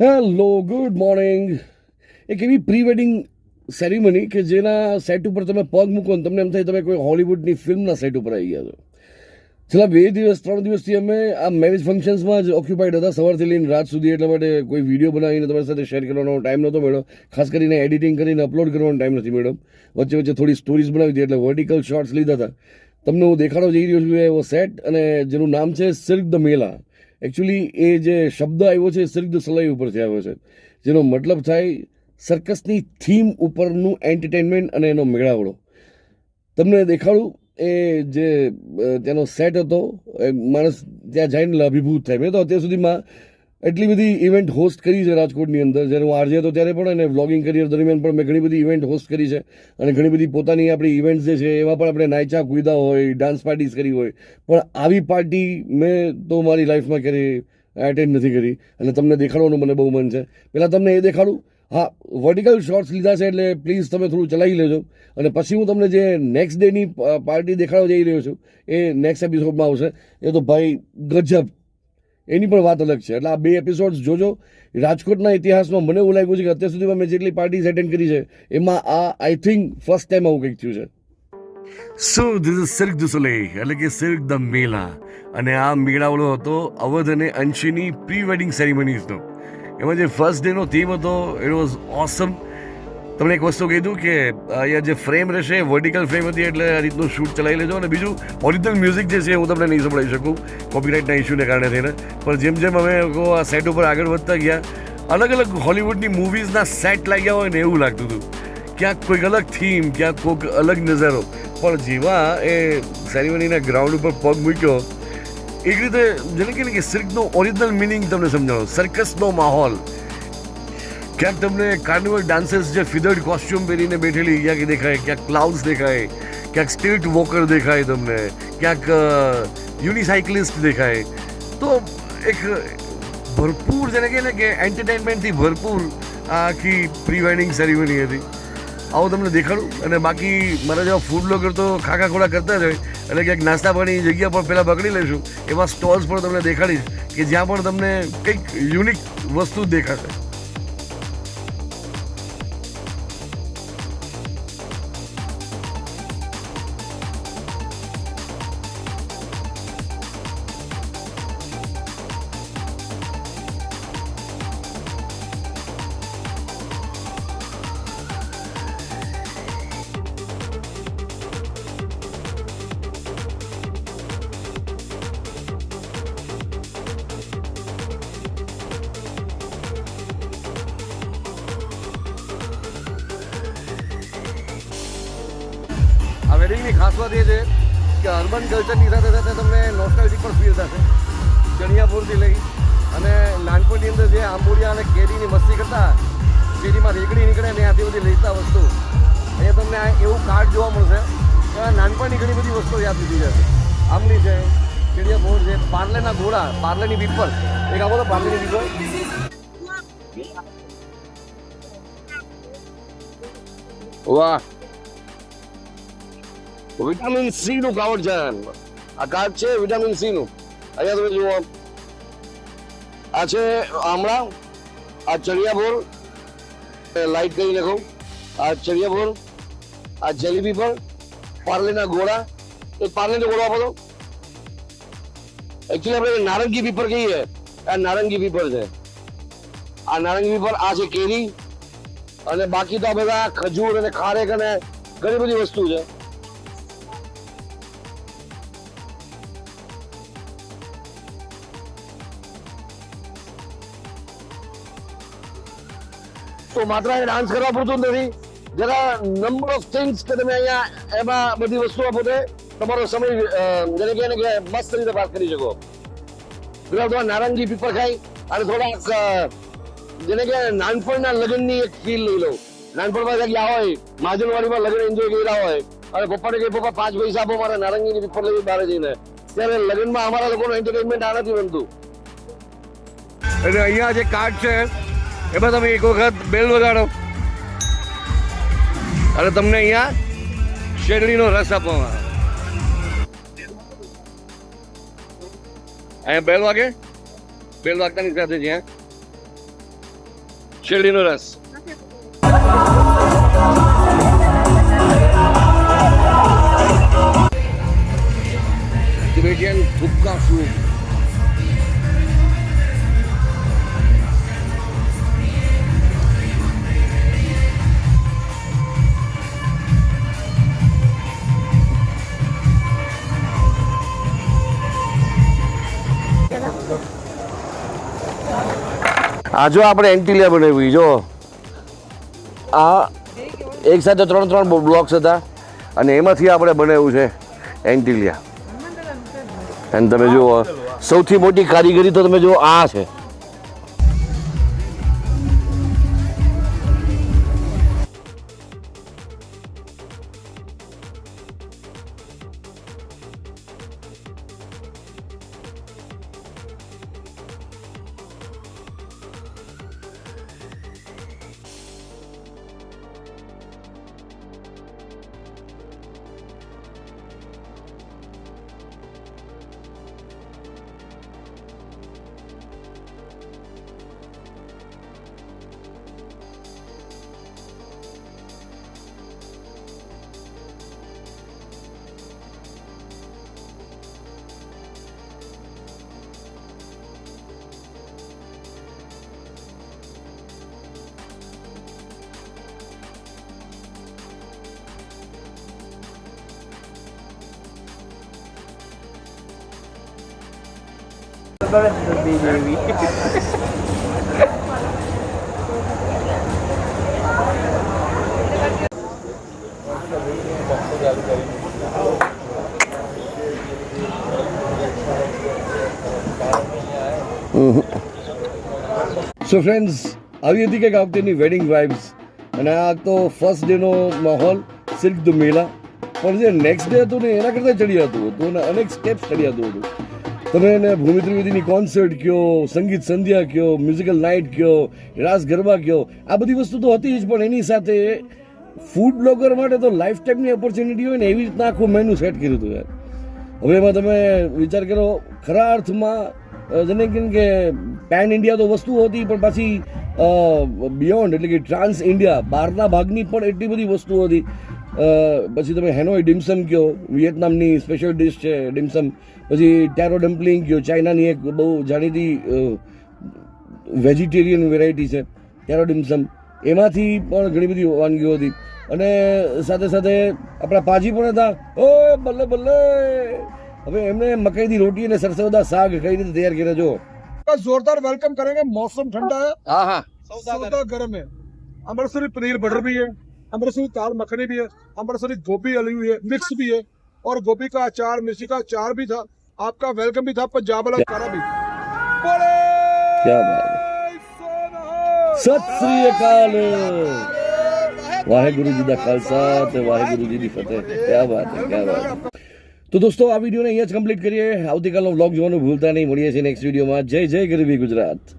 Hello good morning એક એવી pre wedding ceremony કે જેના સેટ ઉપર તમે પગ મૂકો ને તમને એમ થાય તમે કોઈ હોલિવૂડની ફિલ્મના સેટ ઉપર આવી ગયા છો. છેલ્લા બે દિવસ, ત્રણ દિવસથી અમે આ મેરેજ ફંક્શન્સમાં જ ઓક્યુપાઈડ હતા. સવારથી લઈને રાત સુધી એટલા માટે કોઈ વીડિયો બનાવીને તમારી સાથે શેર કરવાનો ટાઈમ નહોતો મળ્યો. ખાસ કરીને એડિટિંગ કરીને અપલોડ કરવાનો ટાઈમ નથી મળ્યો. વચ્ચે વચ્ચે થોડી સ્ટોરીઝ બનાવી હતી એટલે વર્ટિકલ શોર્ટ્સ લીધા હતા. તમને હું દેખાડો જઈ રહ્યો છું એવો સેટ અને જેનું નામ છે સિલ્ક ધ મેલા એકચ્યુઅલી એ જે શબ્દ આવ્યો છે સિર્ક ધ સલાઈ ઉપરથી આવ્યો છે. જેનો મતલબ થાય સર્કસની થીમ ઉપરનું એન્ટરટેનમેન્ટ અને એનો મેળાવડો. તમને દેખાડું, એ જે ત્યાંનો સેટ હતો, એ માણસ ત્યાં જઈને અભિભૂત થાય. મેં તો અત્યાર સુધીમાં એટલી બધી ઇવેન્ટ હોસ્ટ કરી છે રાજકોટની અંદર. જ્યારે હું આરજે હતો ત્યારે પણ અને વ્લોગિંગ કરિયર દરમિયાન પણ મેં ઘણી બધી ઇવેન્ટ હોસ્ટ કરી છે અને ઘણી બધી પોતાની આપણી ઇવેન્ટ્સ જે છે એમાં પણ આપણે નાયચા કુદા હોય ડાન્સ પાર્ટીઝ કરી હોય. પણ આવી પાર્ટી મેં તો મારી લાઈફમાં ક્યારેય એટેન્ડ નથી કરી. અને તમને દેખાડવાનું મને બહુ મન છે. પહેલાં તમને એ દેખાડું. હા વર્ટિકલ શોર્ટ્સ લીધા છે એટલે પ્લીઝ તમે થોડું ચલાવી લેજો. અને પછી હું તમને જે નેક્સ્ટ ડેની પાર્ટી દેખાડવા જઈ રહ્યો છું, એ નેક્સ્ટ એપિસોડમાં આવશે. એ તો ભાઈ ગજબ. એની પણ વાત અલગ છે. એટલે આ બે એપિસોડ્સ જોજો. રાજકોટના ઇતિહાસમાં મને એવું લાગ્યું છે કે અત્યાર સુધીમાં મેં જેટલી પાર્ટીઝ એટેન્ડ કરી છે, એમાં આ આઈ થિંક ફર્સ્ટ ટાઈમ આવું કંઈક થયું છે. સો ધીસ ઇઝ સિલ્ક દુ સોલેઈ એટલે કે સિલ્ક ધ મેલા અને આ મેળાવડો હતો અવધ અને અંશીની પ્રી વેડિંગ સેરેમનીઝનો એમાં જે ફર્સ્ટ ડેનો થીમ હતો ઇટ વોઝ ઓસમ તમને એક વસ્તુ કીધું કે અહીંયા જે ફ્રેમ રહેશે વર્ટિકલ ફ્રેમ હતી એટલે આ રીતનું શૂટ ચલાવી લેજો અને બીજું ઓરિજિનલ મ્યુઝિક જે છે હું તમને નહીં સંભળાવી શકું કોપીરાઇટના ઇસ્યુને કારણે થઈને. પણ જેમ જેમ અમે લોકો આ સેટ ઉપર આગળ વધતા ગયા, અલગ અલગ હોલિવૂડની મૂવીઝના સેટ લાગ્યા હોય ને એવું લાગતું હતું. ક્યાંક કોઈક અલગ થીમ ક્યાંક કોઈક અલગ નજારો. પણ જેવા એ સેરેમનીના ગ્રાઉન્ડ ઉપર પગ મૂક્યો, એક રીતે જેને કે સિર્કનો ઓરિજિનલ મિનિંગ તમને સમજાવો. સર્કસનો માહોલ. ક્યાંક તમને કાર્નિવલ ડાન્સર્સ જે ફિદર્ડ કોસ્ટ્યુમ પહેરીને બેઠેલી, ક્યાંક દેખાય, ક્યાંક ક્લાઉડ્સ દેખાય, ક્યાંક સ્ટ્રીટ વોકર દેખાય તમને, ક્યાંક યુનિસાઇકલિસ્ટ દેખાય. તો એક ભરપૂર જેને કહે ને કે એન્ટરટેનમેન્ટથી ભરપૂર આખી પ્રી વેડિંગ સેરેમની હતી. આવું તમને દેખાડું અને બાકી મારા જેવા ફૂડ બ્લોગર તો ખાખા ખોડા કરતા જ હોય એટલે ક્યાંક નાસ્તા પાણી જગ્યા પણ પહેલાં પકડી લઈશું, એવા સ્ટોલ્સ પણ તમને દેખાડીશ કે જ્યાં પણ તમને કંઈક યુનિક વસ્તુ દેખાશે. વેડિંગની ખાસ વાત એ છે કે અર્બન કલ્ચરની સાથે સાથે તમને નોસ્ટાલ્જિક પણ ફીલ થશે. ચણિયાપુરથી લઈ અને નાનપણની અંદર જે આંબોડિયા અને કેરીની મસ્તી કરતા કેરીમાં રેકડી નીકળે ને ત્યાંથી બધી લેતા વસ્તુ, અહીંયા તમને એવું કાર્ડ જોવા મળશે કે નાનપણની ઘણી બધી વસ્તુઓ યાદ લીધી જશે આમની છે, ચણિયાપુર છે, પાર્લેના ઘોડા પાર્લેની પીપલ, એક આ બોલો પાર્લેની પીપલ. વાહ. વિટામિન સી નું કાર્ડ છે. આ કાર્ડ છે વિટામિન સી નું. અહીંયા તમે જુઓ. આ છે આમળા, આ ચડિયાભોર લાઈટ કરી નાખો આ ચડિયાભોર, આ જલેબી પર પાર્લેના ગોળા, એ પાર્લેનો ગોળો આપો તો. આપણે નારંગી પીપર કહીએ. આ નારંગી પીપર છે. આ નારંગી પીપર આ છે કેરી. અને બાકી તો બધા ખજૂર અને ખારેક અને ઘણી બધી વસ્તુ છે. તો માત્ર અહીં ડાન્સ કરવા પૂરતું નથી. જરા નંબર ઓફ થિંગ્સ કે તમે અહીંયા એમાં બધી વસ્તુઓ પોતે તમારો સમય જેને કહે કે મસ્ત રીતે પાસ કરી શકો. પેલા થોડા નારંગી પીપર ખાઈ અને થોડાક જેને કે નાનપણના લગ્નની એક ફીલ લઈ લઉં. નાનપણમાં ગયા હોય માજનવાડીમાં લગ્ન એન્જોય કર્યા હોય, અને પપ્પાને કહે, પપ્પા, પાંચ પૈસા આપો, મારે નારંગીની પીપર લેવી બહાર જઈને. ત્યારે લગ્નમાં અમારા લોકોનું એન્ટરટેનમેન્ટ આ નથી બનતું. એટલે અહીંયા જે કાર્ડ છે એમાં તમે એક વખત બેલ વગાડો. અને તમને અહીંયા શેરડીનો રસ આપવામાં આવે. અહીંયા બેલ વાગે? બેલ વાગતાની સાથે જ્યાં શેરડીનો રસ. આ જો આપણે એન્ટિલિયા બનાવી, જો. આ એક સાથે ત્રણ ત્રણ બ્લોક્સ હતા અને એમાંથી આપણે બનાવ્યું છે એન્ટિલિયા. અને તમે જુઓ, સૌથી મોટી કારીગરી તો તમે જુઓ, આ છે. સો ફ્રેન્ડ્સ આવી હતી કંઈક આ વેડિંગ વાઇબ્સ અને આ તો ફર્સ્ટ ડેનો માહોલ સિલ્ક ધ મેલા પણ જે નેક્સ્ટ ડે હતું ને, એના કરતાં ચડિયાતું હતું અને અનેક સ્ટેપ્સ ચડિયાતું હતું. તમે એને ભૂમિ ત્રિવેદીની કોન્સર્ટ કયો, સંગીત સંધ્યા કયો મ્યુઝિકલ નાઇટ કયો, રાસ ગરબા કયો, આ બધી વસ્તુ તો હતી જ, પણ એની સાથે ફૂડ બ્લોગર માટે તો લાઈફ ટાઈમની ઓપોર્ચ્યુનિટી હોય ને એવી રીતના આખું મેનુ સેટ કર્યું હતું યાર. હવે એમાં તમે વિચાર કરો, ખરા અર્થમાં જેને કેમ કે પેન ઇન્ડિયા તો વસ્તુ હતી, પણ પાછી બિયોન્ડ એટલે કે ટ્રાન્સ ઇન્ડિયા બહારના ભાગની પણ એટલી બધી વસ્તુઓ હતી. પછી તમે હેનોઈ ડિમ્સમ કહો વિયેતનામની સ્પેશિયલ ડિશ છે ડિમ્સમ પછી ટેરો ડમ્પલિંગ કહો ચાઇનાની એક બહુ જાણીતી વેજીટેરિયન વેરાયટી છે ટેરો ડિમ્સમ એમાંથી પણ ઘણી બધી વાનગીઓ હતી અને સાથે સાથે આપણા પાજી પણ હતા ઓ બલ્લે બલ્લે હવે એમને મકાઈની રોટી અને સરસવદા શાક કઈ રીતે તૈયાર કર્યા જો का जोरदार वेलकम करेंगे मौसम ठंडा है હા હા सौदा गर्म है अमृतसरी पनीर बटर भी है अमृतसरी दाल मखनी भी है अमृतसरी गोभी अली हुई है मिक्स भी है और गोभी का अचार मिर्ची का अचार भी था आपका वेलकम भी था पंजाब वाला खाना भी बोले ક્યાં બાત સત શ્રી અકાલ વાહેગુરુ જી દા ખાલસા તે વાહેગુરુ જી દી ફતેહ ક્યાં બાત હે ક્યાં બાત હે. તો દોસ્તો આ વિડીયોને અહીંયા જ કમ્પ્લીટ કરીએ આવતીકાલનો વ્લોગ જોવાનું ભૂલતા નહીં મળીએ છીએ નેક્સ્ટ વિડીયોમાં જય જય ગરીબી ગુજરાત